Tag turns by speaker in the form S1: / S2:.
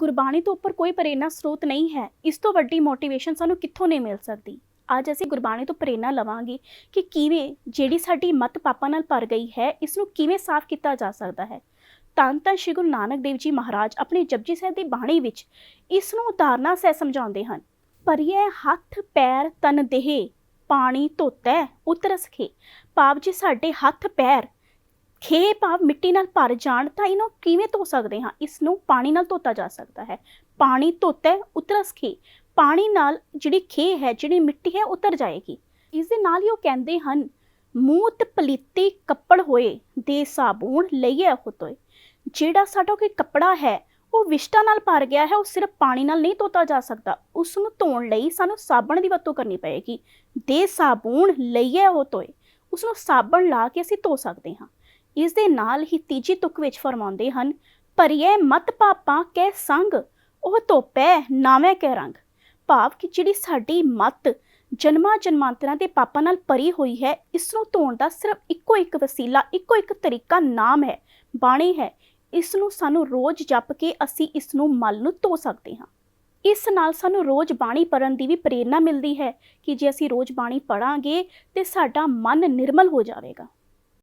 S1: ਗੁਰਬਾਣੀ ਤੋਂ ਉੱਪਰ ਕੋਈ ਪ੍ਰੇਰਨਾ ਸਰੋਤ ਨਹੀਂ ਹੈ। ਇਸ ਤੋਂ ਵੱਡੀ ਮੋਟੀਵੇਸ਼ਨ ਸਾਨੂੰ ਕਿੱਥੋਂ ਨਹੀਂ ਮਿਲ ਸਕਦੀ? ਅੱਜ ਅਸੀਂ ਗੁਰਬਾਣੀ ਤੋਂ ਪ੍ਰੇਰਨਾ ਲਵਾਂਗੇ ਕਿ ਕਿਵੇਂ ਜਿਹੜੀ ਸਾਡੀ ਮਤ ਪਾਪਾਂ ਨਾਲ ਭਰ ਗਈ ਹੈ ਇਸ ਨੂੰ ਕਿਵੇਂ ਸਾਫ਼ ਕੀਤਾ ਜਾ ਸਕਦਾ ਹੈ। ਧੰਨ ਤਾਂ ਸ਼੍ਰੀ ਗੁਰੂ ਨਾਨਕ ਦੇਵ ਜੀ ਮਹਾਰਾਜ ਆਪਣੇ ਜਪਜੀ ਸਾਹਿਬ ਦੀ ਬਾਣੀ ਵਿੱਚ ਇਸ ਨੂੰ ਉਦਾਹਰਨਾਂ ਸਹਿ ਸਮਝਾਉਂਦੇ ਹਨ। ਪਰਿਐ ਹੱਥ ਪੈਰ ਤਨ ਦੇਹ, ਪਾਣੀ ਧੋਤੈ, ਉਤਰਸ ਖੇ। ਭਾਵ ਜੇ ਸਾਡੇ ਹੱਥ ਪੈਰ ਖੇ ਭਾਵ ਮਿੱਟੀ ਨਾਲ ਭਰ ਜਾਣ ਤਾਂ ਇਹਨੂੰ ਕਿਵੇਂ ਧੋ ਸਕਦੇ ਹਾਂ? ਇਸ ਨੂੰ ਪਾਣੀ ਨਾਲ ਧੋਤਾ ਜਾ ਸਕਦਾ ਹੈ। ਪਾਣੀ ਧੋਤੈ ਉਤਰਸ ਖੇ ਪਾਣੀ ਨਾਲ ਜਿਹੜੀ ਖੇ ਹੈ, ਜਿਹੜੀ ਮਿੱਟੀ ਹੈ, ਉਤਰ ਜਾਏਗੀ। ਇਸ ਦੇ ਨਾਲ ਹੀ ਉਹ ਕਹਿੰਦੇ ਹਨ, ਮੂਤ ਪਲੀਤੀ ਕੱਪੜ ਹੋਏ ਦੇ ਸਾਬੂਣ ਲਈਏ ਹੋਤੋਏ ਜਿਹੜਾ ਸਾਡਾ ਕੋਈ ਕੱਪੜਾ ਹੈ, ਉਹ ਵਿਸ਼ਟਾ ਨਾਲ ਭਰ ਗਿਆ ਹੈ, ਉਹ ਸਿਰਫ ਪਾਣੀ ਨਾਲ ਨਹੀਂ ਧੋਤਾ ਜਾ ਸਕਦਾ। ਉਸ ਨੂੰ ਧੋਣ ਲਈ ਸਾਨੂੰ ਸਾਬਣ ਦੀ ਵਰਤੋਂ ਕਰਨੀ ਪਏਗੀ। ਦੇ ਸਾਬੂਣ ਲਈਏ ਹੋਤੋਏ ਉਸ ਨੂੰ ਸਾਬਣ ਲਾ ਕੇ ਅਸੀਂ ਧੋ ਸਕਦੇ ਹਾਂ। ਇਸ ਦੇ ਨਾਲ ਹੀ ਤੀਜੀ ਤੁਕ ਵਿੱਚ ਫਰਮਾਉਂਦੇ ਹਨ ਭਰੀਏ ਮਤ ਪਾਪਾਂ ਕੈ ਸੰਗ, ਉਹ ਧੋਪੈ ਨਾਵੇਂ ਕੈ ਰੰਗ। ਭਾਵ ਕਿ ਜਿਹੜੀ ਸਾਡੀ ਮਤ ਜਨਮਾਂ ਜਨਮਾਂਤਰਾਂ ਦੇ ਪਾਪਾਂ ਨਾਲ ਭਰੀ ਹੋਈ ਹੈ ਇਸ ਨੂੰ ਧੋਣ ਦਾ ਸਿਰਫ ਇੱਕੋ ਇੱਕ ਵਸੀਲਾ, ਇੱਕੋ ਇੱਕ ਤਰੀਕਾ ਨਾਮ ਹੈ, ਬਾਣੀ ਹੈ। ਇਸ ਨੂੰ ਸਾਨੂੰ ਰੋਜ਼ ਜਪ ਕੇ ਅਸੀਂ ਇਸ ਨੂੰ ਮਲ ਨੂੰ ਧੋ ਸਕਦੇ ਹਾਂ। ਇਸ ਨਾਲ ਸਾਨੂੰ ਰੋਜ਼ ਬਾਣੀ ਪੜਨ ਦੀ ਵੀ ਪ੍ਰੇਰਣਾ ਮਿਲਦੀ ਹੈ ਕਿ ਜੇ ਅਸੀਂ ਰੋਜ਼ ਬਾਣੀ ਪੜਾਂਗੇ ਤੇ ਸਾਡਾ ਮਨ ਨਿਰਮਲ ਹੋ ਜਾਵੇਗਾ।